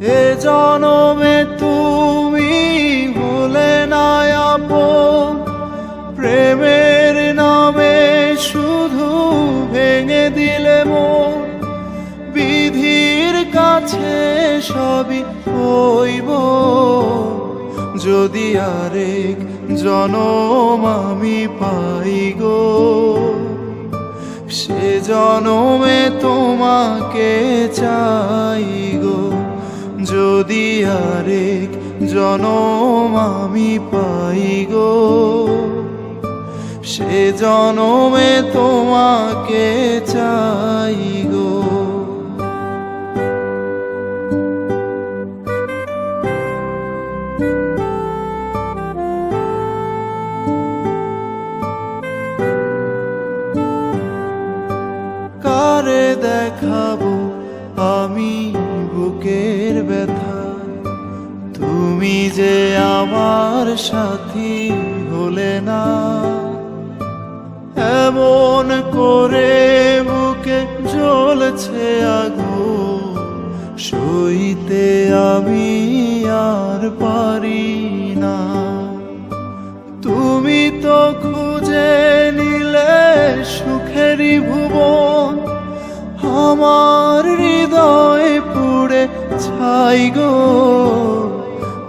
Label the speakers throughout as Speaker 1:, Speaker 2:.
Speaker 1: এ জনমে তুমি হলে না প্রেমের নামে শুধু ভেঙে দিলে মন। বিধির কাছে সবই হইব। যদি আরেক জনম আমি পাই গো, সে জনমে তোমাকে গো যদি আরেক জনম আমি পাই গো, সে জনমে তোমাকে চাই গো। কারে দেখাবো আমি ব্যথা তুমি যে আমার সাথী হলে না। এমন করে বুকে জ্বলছে আগু সইতে আমি আর পারি না। তুমি তো খুঁজে নিলে সুখেরই ভুবন, আমার হৃদয় পুড়ে ছাই গো।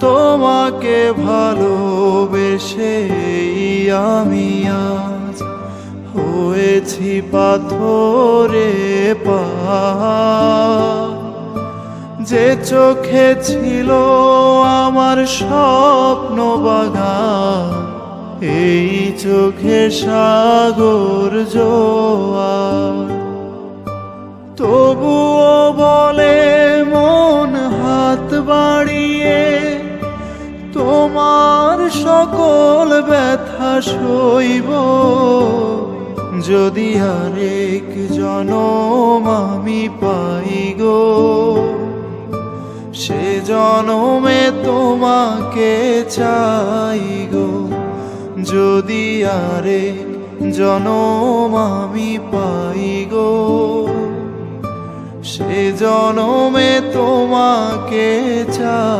Speaker 1: তোমাকে ভালোবেসে আমি আজ হয়েছি পাথরে পা। যে চোখে ছিল আমার স্বপ্ন বাগান এই চোখে সাগর জোয়ার তবুও বলে মন হাত বাড়িয়ে তোমার সকল ব্যথা সইব। যদি আরেক জনম আমি পাই গো, সে জনমে তোমাকে চাই গো। যদি আরেক জনম আমি পাই গো, সে জনমে তোমাকে চাই